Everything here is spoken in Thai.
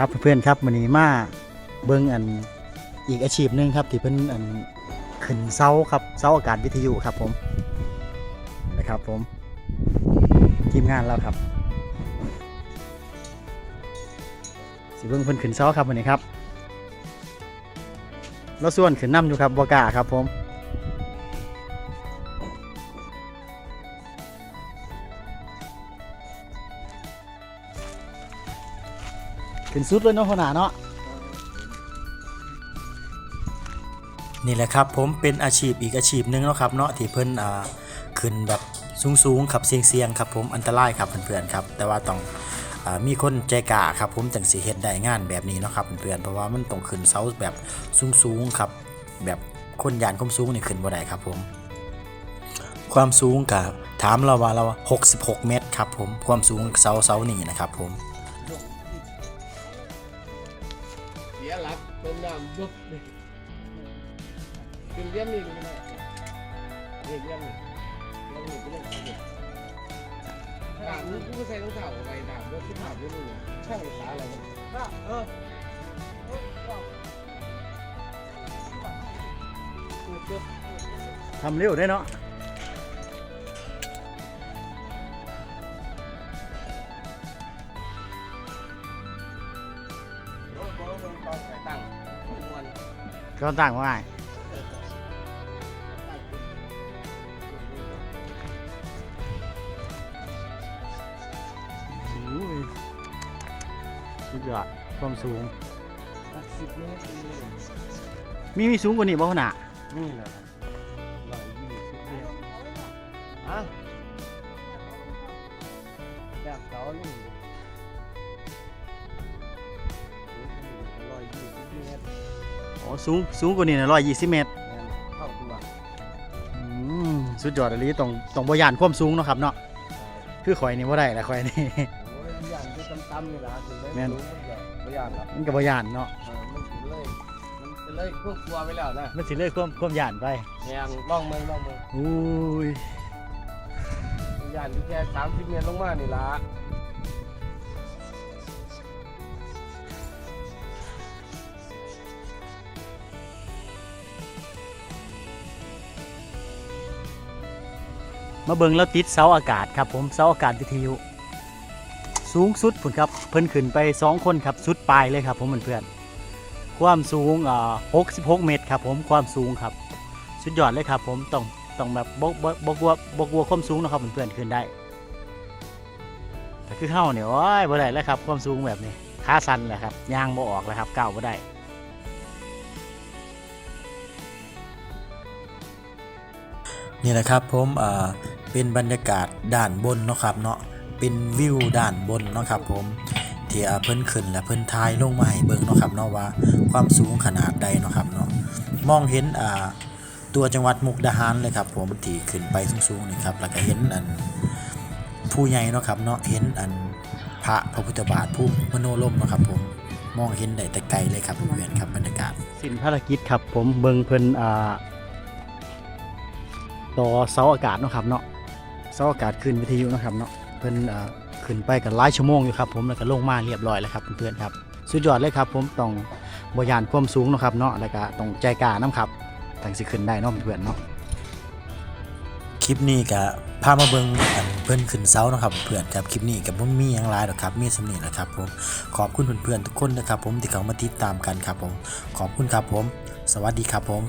ครับเพื่อนๆครับวันนี้มาเบิ่งอันอีกอาชีพหนึ่งครับที่เพิ่นอันขึ้นเสาครับเสาอากาศวิทยุครับผมนะครับผมทีมงานเราครับสิเบิ่งเพิ่นขึ้นเสาครับวันนี้ครับเราส่วนขึ้นน้ำอยู่ครับบกล้าครับผม ขึ้นสุดเลยเนาะหัวหน้าเนาะนี่แหละครับผมเป็นอาชีพอีกอาชีพหนึ่งเนาะครับเนาะที่เพิ่นอ่าขึ้นแบบสูงๆครับเสี่ยงๆครับผมอันตรายครับเพื่อนๆครับแต่ว่าต้องมีคนใจกล้าครับผมจังสิเฮ็ดได้งานแบบนี้เนาะครับเพื่อนๆเพราะว่ามันต้องขึ้นเสาแบบสูงๆครับแบบคนยานความสูงนี่ขึ้นบ่ได้ครับผม ความสูงกับถามเราว่าเรา 66 เมตรครับผมความสูงเสาเสานี่นะครับผม เสียหลักจมน้ำบุ๊บนี่เป็นเลี้ยงนี่ก็ได้นี่เลี้ยงนี่เลี้ยงนี่เป็นเรื่องของเด็กดาบนี่กูใส่รองเท้าเอาไปดาบรถที่ดาบนี่มึงช่างขาอะไรมันเออทำเร็วได้เนาะ รถมันตอนใส่ตั้งมวนก็ต่างว่าไงโอ้ยสุดยอดความสูงสิบเมตรมีมีสูงกว่านี้บ่หัวหน้านี่แหละครับร้อยยี่สิบเมตรอะแบบเสานี่ เมตรอ๋อสูงสูงกว่านี้นะร้อยยี่สิบเมตรแม่นเข้าตัวอืมสุดยอดเลยต้องต้องบ่ยานความสูงเนาะครับเนาะคือข่อยนี่บ่ได้ละข่อยนี่ โอ้ยย่านที่ต่ำๆนี่ล่ะถึงได้แม่น รู้มันก็บ่ย่านหรอกมันก็บ่ยานเนาะเออมันสิเลยมันสิเลยควบครัวไปแล้วนะมันสิเลยความความยานไปแม่งลองเมืองลองเมืองอุ้ยย่านที่แค่30เมตรลงมานี่ล่ะ มาเบิงแล้วติดเสาอากาศครับผมเสาอากาศวิทยุสูงสุดพุ่นครับเพิ่นขึ้นไปสองคนครับสุดปลายเลยครับผมเพื่อนๆความสูงอ่า66 เมตรครับผมความสูงครับสุดยอดเลยครับผมต้องต้องแบบบกบกกลัวบกลัวความสูงนะครับเพื่อนๆขึ้นได้แต่คือเฮาเนี่ยโอ้ยบ่ได้แล้วครับความสูงแบบนี้ขาสั่นแหละครับยางบ่ออกแล้วครับก้าวบ่ได้นี่แหละครับผมอ่า เป็นบรรยากาศด้านบนเนาะครับเนาะเป็นวิวด้านบนเนาะครับผมที่าเพิ่นขึ้นและเพิ่นทายลงมาให้เบิ่งเนาะครับเนาะว่าความสูงขนาดใดเนาะครับเนาะมองเห็นอ่าตัวจังหวัดมุกดาหารเลยครับผมที่ขึ้นไปสูงๆนี่ครับแล้วก็เห็นอันผู้ใหญ่เนาะครับเนาะเห็นอันพระพระพุทธบาทผู้มโนลมเนาะครับผมมองเห็นได้แต่ไกลเลยครับเพื่อนครับบรรยากาศสิ้นภารกิจครับผมเบิ่งเพิ่นอ่าต่อเสาอากาศเนาะครับเนาะ เสาอากาศขึ้นวิทยุนะครับเนาะเพิ่นอ่าขึ้นไปกันหลายชั่วโมงอยู่ครับผมแล้วก็ลงมาเรียบร้อยแล้วครับเพื่อนๆครับสุดยอดเลยครับผมต้องบยานความสูงนะครับเนาะแล้วก็ต้องใจกล้านํครับถึงสิขึ้นได้เนาะเพื่อนเนาะคลิปนี้ก็พามาเบิ่งอันเพื่อนขึ้นเสานะครับเพื่อนครับคลิปนี้ก็บ่มีหยังหลายหรอกครับมีสำนีแหละครับผมขอบคุณเพื่อนๆทุกคนนะครับ ผมที่เข้ามาติดตามกันครับผมขอบคุณครับผม สวัสดีครับผม